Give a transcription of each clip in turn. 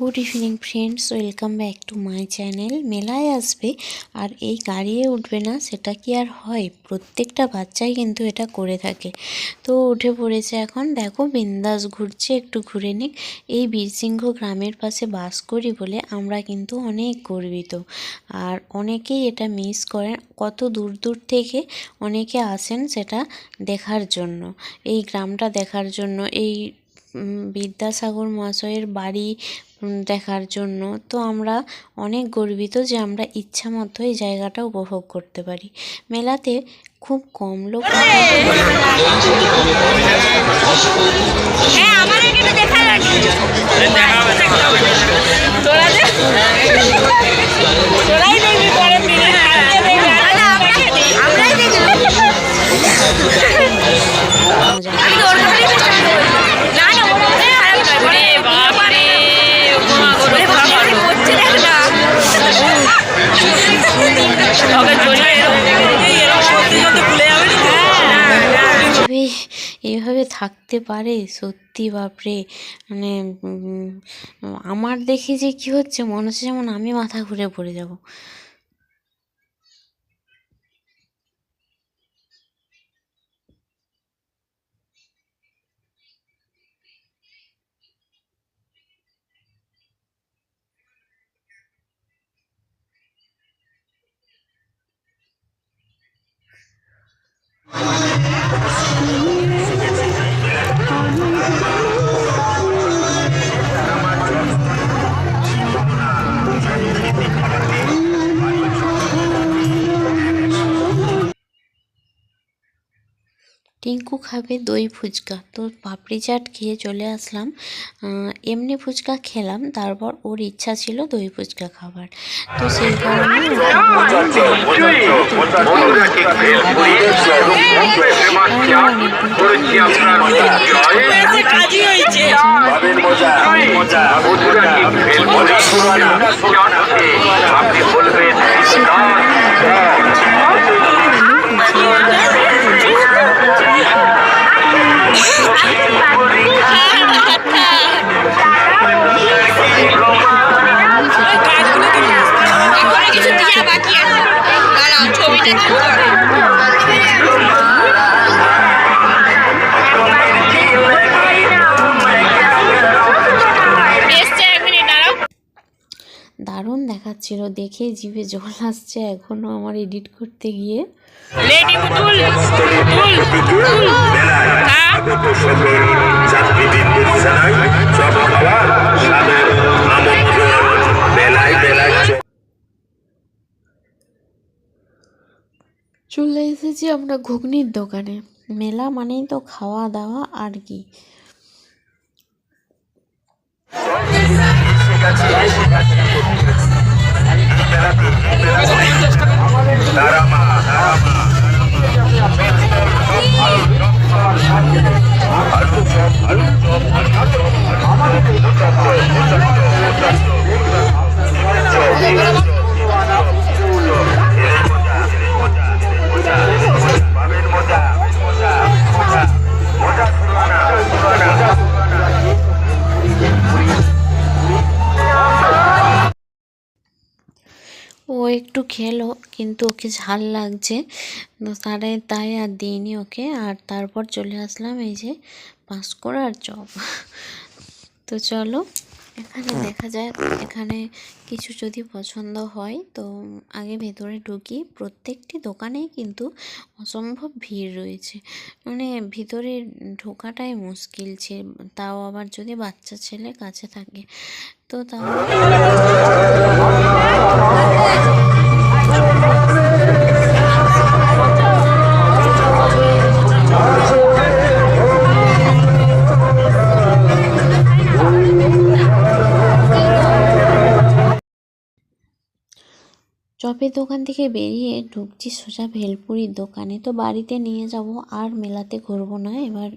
Good evening friends welcome back to my channel মেলায় আসবে আর এই গাড়িয়ে উঠবে না, সেটা কি আর হয়? প্রত্যেকটা বাচ্চাই কিন্তু এটা করে থাকে। তো উঠে পড়েছে এখন। দেখো, বিন্দাস ঘুরছে, একটু ঘুরে নিক। এই বীরসিংহ গ্রামের পাশে বাস করি বলে আমরা কিন্তু অনেক গর্বিত। আর অনেকেই এটা মিস করেন। কত দূর দূর থেকে অনেকে আসেন সেটা দেখার জন্য। এই গ্রামটা দেখার জন্য, এই বিদ্যাসাগর মহাশয়ের বাড়ি দেখার জন্য। তো আমরা অনেক গর্বিত যে আমরা ইচ্ছা মতো এই জায়গাটা উপভোগ করতে পারি। মেলাতে খুব কম লোক হ্যাঁ থাকতে পারে? সত্যি বাপরে। মানে আমার দেখে যে কি হচ্ছে, মনে হচ্ছে যেমন আমি মাথা ঘুরে পড়ে যাব। খাবে দই ফুচকা। তো পাপড়ি চাট খেয়ে চলে আসলাম। এমনি ফুচকা খেলাম, তারপর ওর ইচ্ছা ছিল দই ফুচকা খাবার। তো সেই কারণে ওকে বললাম দেখাচ্ছিল দেখে জিভে জল আসছে এখনও আমার এডিট করতে গিয়ে। হ্যাঁ? চলে এসেছি আমরা ঘুগনির দোকানে। মেলা মানেই তো খাওয়া দাওয়া আর কি। দারামা দারামা পাবেন কিন্তু ওকে ঝাল লাগছে। তো তারে তাই আর দিইনি ওকে। আর তারপর চলে আসলাম এই যে পাঁশকুড়া আর চপ। তো চলো এখানে দেখা যায় এখানে কিছু যদি পছন্দ হয় তো আগে ভেতরে ঢুকি। প্রত্যেকটি দোকানেই কিন্তু অসম্ভব ভিড় রয়েছে। মানে ভিতরে ঢোকাটাই মুশকিল ছে তাও আবার যদি বাচ্চা ছেলে কাছে থাকে। তো তাহলে চপের দোকান থেকে বেরিয়ে ঢুকছি সোজা ভেলপুরির দোকানে। তো বাড়িতে নিয়ে যাব, আর মেলাতে ঘুরবো না, এবার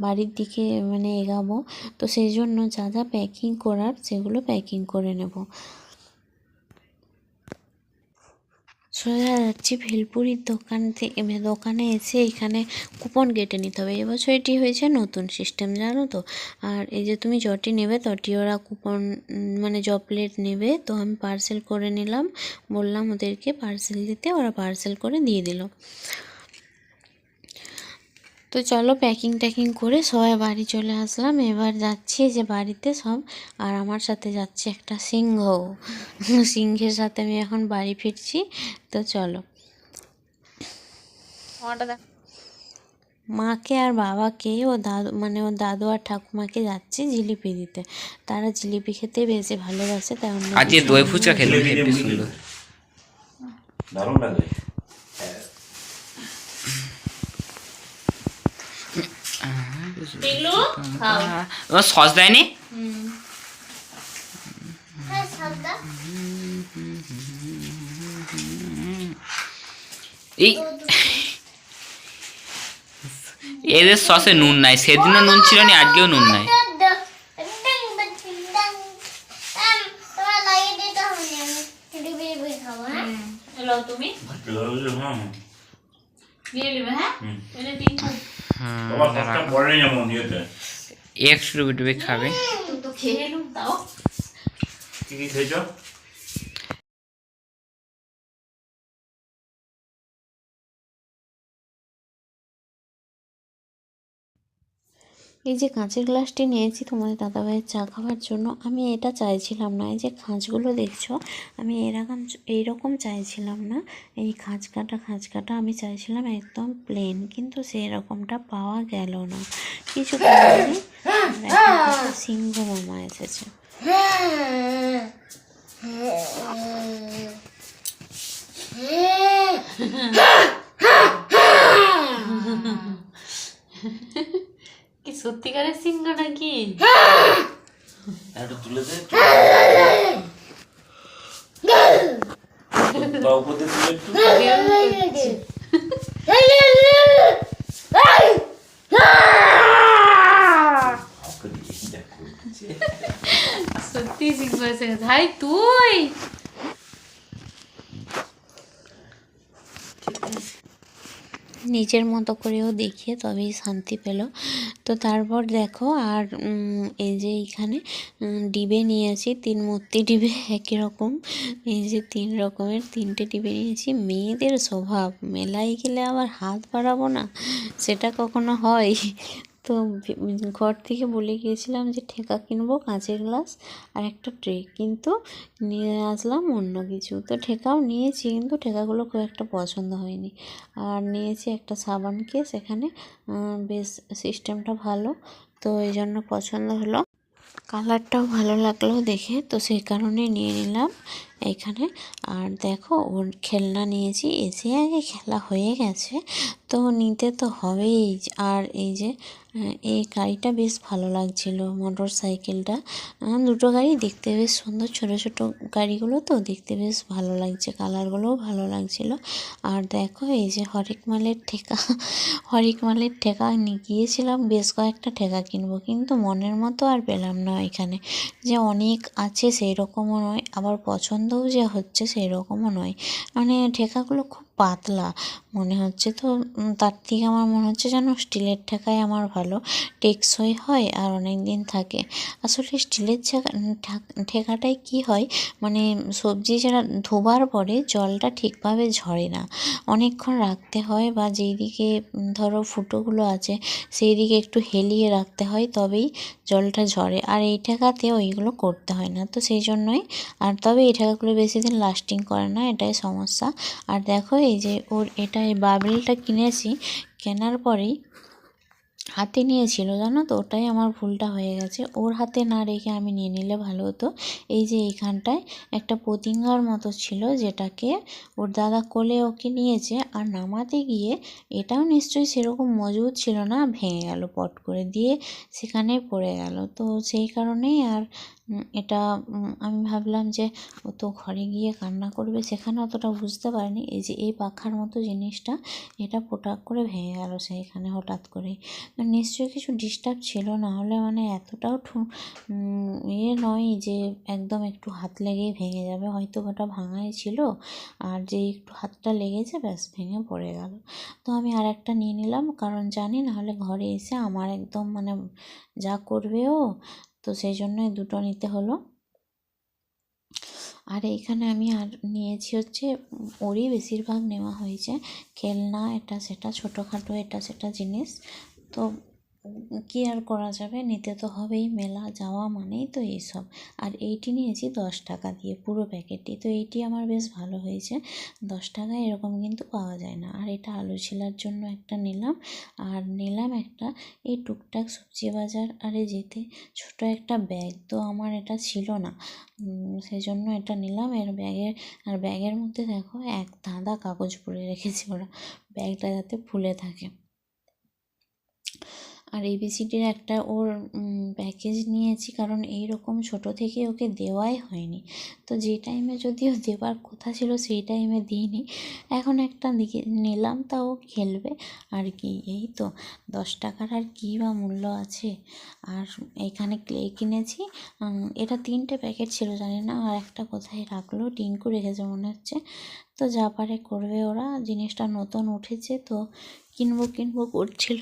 বাড়ির দিকে মানে এগাবো। তো সেই জন্য যা যা প্যাকিং করার, সেগুলো প্যাকিং করে নেব। সোজা যাচ্ছি ভেলপুরির দোকান থেকে দোকানে এসে এখানে কুপন কেটে নিতে হবে। এবছর এটি হয়েছে নতুন সিস্টেম, জানো তো? আর এই যে তুমি যটি নেবে, তটি ওরা কুপন মানে জবলেট নেবে, তো আমি পার্সেল করে নিলাম। বললাম ওদেরকে পার্সেল দিতে, ওরা পার্সেল করে দিয়ে দিল। তো চলো প্যাকিং ট্যাকিং করে সবাই বাড়ি চলে আসলাম। এবার যাচ্ছি যে বাড়িতে সব। আর আমার সাথে যাচ্ছে একটা সিংহ। সিংহের সাথে আমি এখন বাড়ি ফিরছি। তো চলো। মাকে আর বাবাকে ও দাদু মানে ও দাদু আর ঠাকুমাকে যাচ্ছে জিলিপি দিতে। তারা জিলিপি খেতে বেশি ভালোবাসে তাই আজকে দই ফুচকা খেলো দারুণ লাগে ও সস দেয়নি? এই এদের সসে নুন নাই। সেদিনও নুন ছিল না আজকেও নুন নাই। তুমি? হ্যাঁ হুম। এনে তিন খুব। খেয়ে এলুম কি কি খেয়েছো? এই যে কাঁচের গ্লাসটি নিয়েছি তোমাদের দাদাভাইয়ের চা খাওয়ার জন্য, আমি এটা চাইছিলাম না। এই যে খাঁজগুলো দেখছ, আমি এরকম এইরকম চাইছিলাম না। এই খাঁজ কাটা খাঁজ কাটা আমি চাইছিলাম একদম প্লেন কিন্তু সেই রকমটা পাওয়া গেল না। কিছু সিংহ মামা এসেছে। কি সত্যিকারের সিংহ নাকি? একটু তুলে দে। সত্যি সিংহ গেছে তুই! নিজের মতো করেও দেখিয়ে তবেই শান্তি পেল। তো তারপর দেখো আর এই যে এইখানে ডিবে নিয়েছি তিন মূর্তি ডিবে একই রকম। এই যে তিন রকমের তিনটে ডিবে নিয়েছি মেয়েদের স্বভাব, মেলায় গেলে আবার হাত বাড়াবো না? সেটা কখনো হয়? তো ঘর থেকে বলে গিয়েছিলাম যে ঠেকা কিনবো, কাঁচের গ্লাস আর একটা ট্রে, কিন্তু নিয়ে আসলাম অন্য কিছু। তো ঠেকাও নিয়েছি, কিন্তু ঠেকাগুলো খুব একটা পছন্দ হয়নি। আর নিয়েছি একটা সাবান কেস এখানে বেশ সিস্টেমটা ভালো, তো এই জন্য পছন্দ হলো। কালারটাও ভালো লাগল দেখে, তো সেই কারণে নিয়ে নিলাম। এইখানে আর দেখো, ওর খেলনা নিয়েছি। এসে আগে খেলা হয়ে গেছে, তো নিতে তো হবেই। আর এই যে এই গাড়িটা বেশ ভালো লাগছিল, মোটর সাইকেলটা। দুটো গাড়ি দেখতে বেশ সুন্দর, ছোট ছোট গাড়িগুলো তো দেখতে বেশ ভালো লাগছে, কালারগুলোও ভালো লাগছিল। আর দেখো, এই যে হরেক মালের ঠেকা, হরেক মালের ঠেকা গিয়েছিলাম, বেশ কয়েকটা ঠেকা কিনবো, কিন্তু মনের মতো আর পেলাম না এখানে। যে অনেক আছে সেই রকমও নয়, আবার পছন্দও যে হচ্ছে সেই রকমও নয়। মানে ঠেকাগুলো খুব পাতলা। মনে হচ্ছে। তো তার থেকে আমার মনে হচ্ছে যেন স্টিলের ঠেকাই আমার ভালো টেকসই হয় আর অনেক দিন থাকে। আসলে স্টিলের ঠেকা ঠেক- ঠেকাটায় কি হয়? মানে সবজি যারা ধোবার পরে জলটা ঠিকভাবে ঝরে না। অনেকক্ষণ রাখতে হয় বা যেই দিকে ধরো ফুটোগুলো আছে, সেই দিকে একটু হেলিয়ে রাখতে হয়, তবেই জলটা ঝরে। আর এই ঠেকাতে ওইগুলো করতে হয় না। তো সেই জন্যই, আর তবে এই ঠেকাগুলো বেশি দিন লাস্টিং করে না, এটাই সমস্যা। আর দেখো, এই যে ওর, এটা এই বাবেলটা কিনেছি, কেনার পরেই হাতে নিয়েছিল, জানো তো? ওটাই আমার ভুলটা হয়ে গেছে। ওর হাতে না রেখে আমি নিয়ে নিলে ভালো হতো। এই যে এইখানটায় একটা পতিঙ্গার মতো ছিল, যেটাকে ওর দাদা কোলে ওকে নিয়েছে, আর নামাতে গিয়ে এটাও নিশ্চয়ই সেরকম মজবুত ছিল না, ভেঙে গেল, পট করে দিয়ে সেখানে পড়ে গেল। তো সেই কারণেই আর এটা আমি ভাবলাম যে ও তো ঘরে গিয়ে কান্না করবে, সেখানে অতটা বুঝতে পারিনি। এই যে এই পাখার মতো জিনিসটা, এটা পোটাক করে ভেঙে গেল সেইখানে হঠাৎ করেই। তো নিশ্চয়ই কিছু ডিস্টার্ব ছিল, না হলে মানে এতটাও ঠু ইয়ে নয় যে একদম একটু হাত লেগেই ভেঙে যাবে। হয়তো ওটা ভাঙাই ছিল, আর যে একটু হাতটা লেগেছে, ব্যাস ভেঙে পড়ে গেল। তো আমি আর একটা নিয়ে নিলাম, কারণ জানি না হলে ঘরে এসে আমার একদম মানে যা করবে ও তো সেই জন্যই দুটো নিতে হলো। আর এইখানে আমি আর নিয়েছি হচ্ছে, ওরই বেশিরভাগ নেওয়া হয়েছে। খেলনা, এটা সেটা, ছোটোখাটো এটা সেটা জিনিস। তো কি আর করা যাবে? নিতে তো হবেই, মেলা যাওয়া মানেই তো এইসব। আর এইটি নিয়েছি দশ টাকা দিয়ে, পুরো প্যাকেটটি তো এইটি আমার বেশ ভালো হয়েছে। দশ টাকায় এরকম কিন্তু পাওয়া যায় না। আর এটা আলু ছিলার জন্য একটা নিলাম। আর নিলাম একটা এই টুকটাক সবজি বাজার। আরে যেতে ছোট একটা ব্যাগ তো আমার এটা ছিল না। সেই জন্য এটা নিলাম। এর ব্যাগের আর ব্যাগের মধ্যে দেখো, এক ধাঁধা কাগজ পরে রেখেছি ওরা। ব্যাগটা যাতে ফুলে থাকে। আর এবিসিডির একটা ওর প্যাকেজ নিয়েছি কারণ এই রকম ছোটো থেকে ওকে দেওয়াই হয়নি। তো যে টাইমে যদিও দেওয়ার কথা ছিল সেই টাইমে দিইনি। এখন একটা দিকে নিলাম, তাও খেলবে। আর কি, এই তো দশ টাকার আর কী বা মূল্য আছে? আর এখানে ক্লে কিনেছি। এটা তিনটে প্যাকেট ছিল, জানি না। আর একটা কোথায় রাখল? টিঙ্কু রেখেছে মনে হচ্ছে। তো যা পারে করবে ওরা। জিনিসটা নতুন উঠেছে, তো কিনবো কিনবো করছিল।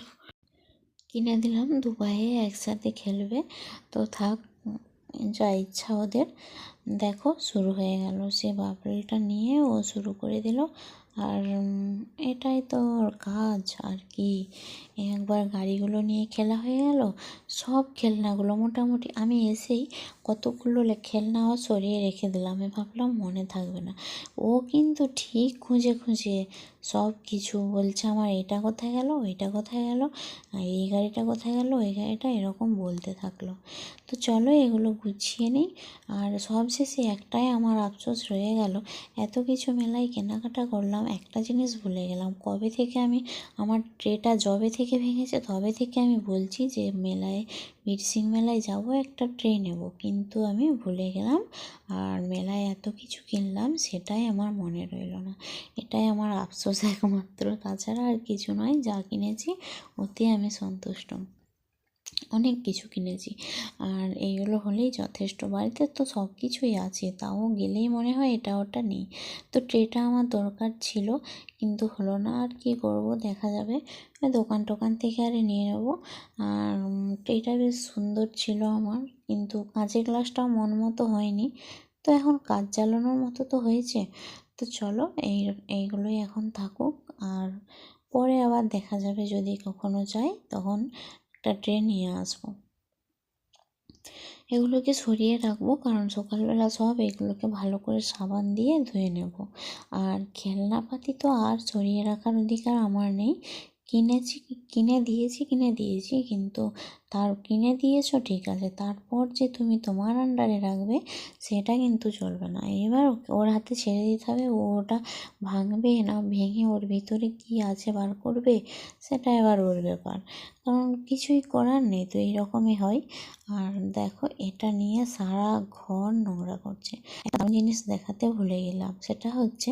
কিনে দিলাম, দুবাইয়ে একসাথে খেলবে। তো থাক, যা ইচ্ছা ওদের। দেখো, শুরু হয়ে গেল। সে বাবলটা নিয়ে ও শুরু করে দিল। আর এটাই তো ওর কাজ, আর কি। একবার গাড়িগুলো নিয়ে খেলা হয়ে গেল। সব খেলনাগুলো মোটামুটি আমি এসেই কতগুলো খেলনা খেলনাও সরিয়ে রেখে দিলাম। আমি ভাবলাম মনে থাকবে না। ও কিন্তু ঠিক খুঁজে খুঁজে সব কিছু বলছে আমার, এটা কোথায় গেল? ওইটা কোথায় গেল? এই গাড়িটা কোথায় গেল? ওই গাড়িটা? এরকম বলতে থাকল। তো চলো এগুলো গুছিয়ে নিই। আর সবশেষে একটাই আমার আফসোস রয়ে গেল। এত কিছু মেলায় কেনাকাটা করলাম, একটা জিনিস ভুলে গেলাম। কবে থেকে আমি আমার ট্রেটা যবে থেকে ভেঙেছে, তবে থেকে আমি বলছি যে মেলায় বীরসিং মেলায় যাব, একটা ট্রে নেব। কিন্তু আমি ভুলে গেলাম, আর মেলায় এত কিছু কিনলাম, সেটাই আমার মনে রইল না। এটাই আমার আফসোস একমাত্র। তাছাড়া আর কিছু নয়, যা কিনেছি, ওতে আমি সন্তুষ্ট। অনেক কিছু কিনেছি। আর এইগুলো হলেই যথেষ্ট। বাড়িতে তো সব কিছুই আছে, তাও গেলেই মনে হয় এটা ওটা নেই। তো ট্রেটা আমার দরকার ছিল, কিন্তু হলো না, আর কি করব দেখা যাবে। দোকান টোকান থেকে আরে নিয়ে নেব। আর ট্রেটা বেশ সুন্দর ছিল আমার, কিন্তু কাঁচের গ্লাসটাও মন মতো হয়নি। তো এখন কাজ চালানোর মতো তো হয়েছে। তো চলো, এই, এইগুলোই এখন থাকুক। আর পরে আবার দেখা যাবে যদি কখনো যাই তখন একটা ট্রে নিয়ে আসব। এগুলোকে সরিয়ে রাখব কারণ সকালবেলা সব এগুলোকে ভালো করে সাবান দিয়ে ধুয়ে নেব। আর খেলনাপাতি তো আর সরিয়ে রাখার অধিকার আমার নেই। কিনেছি কিনে দিয়েছি কিনে দিয়েছি, কিন্তু তার কিনে দিয়েছ, ঠিক আছে। তারপর যে তুমি তোমার আন্ডারে রাখবে, সেটা কিন্তু চলবে না। এবার ওর হাতে ছেড়ে দিতে হবে, ও ওটা ভাঙবে না, ভেঙে ওর ভিতরে কি আছে বার করবে, সেটা এবার ওর ব্যাপার। কারণ কিছুই করার নেই, তো এইরকমই হয়। আর দেখো, এটা নিয়ে সারা ঘর নোংরা করছে। একটা জিনিস দেখাতে ভুলে গেলাম, সেটা হচ্ছে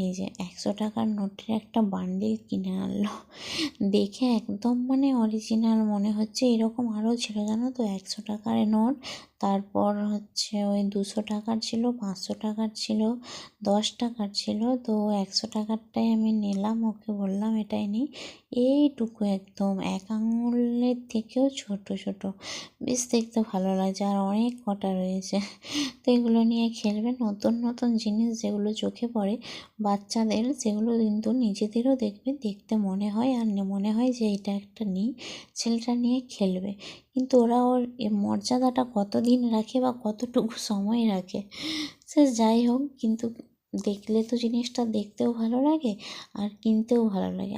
এই যে একশো টাকার নোটের একটা বান্ডিল কিনে আনলো। দেখে একদম মানে অরিজিনাল মনে হচ্ছে। এরকম আরও ছিল জানো তো? একশো টাকার নোট। তারপর হচ্ছে ওই দুশো টাকার ছিল, পাঁচশো টাকার ছিল, দশ টাকার ছিল, তো একশো টাকারটাই আমি নিলাম, ওকে বললাম এটাই নিই এইটুকু একদম, এক আঙুলের থেকেও ছোট ছোট। বেশ দেখতে ভালো লাগছে, আর অনেক কটা রয়েছে। তো এগুলো নিয়ে খেলবে, নতুন নতুন জিনিস যেগুলো চোখে পড়ে, বাচ্চাদের সেগুলো কিন্তু নিজেদেরও দেখবে, দেখতে মনে হয়, আর মনে হয় যে এটা একটা নিই ছেলেটা নিয়ে খেলবে। কিন্তু ওরা ওর মর্যাদাটা কতদিন রাখে বা কতটুকু সময় রাখে? সে যাই হোক, কিন্তু দেখলে তো জিনিসটা দেখতেও ভালো লাগে আর কিনতেও ভালো লাগে।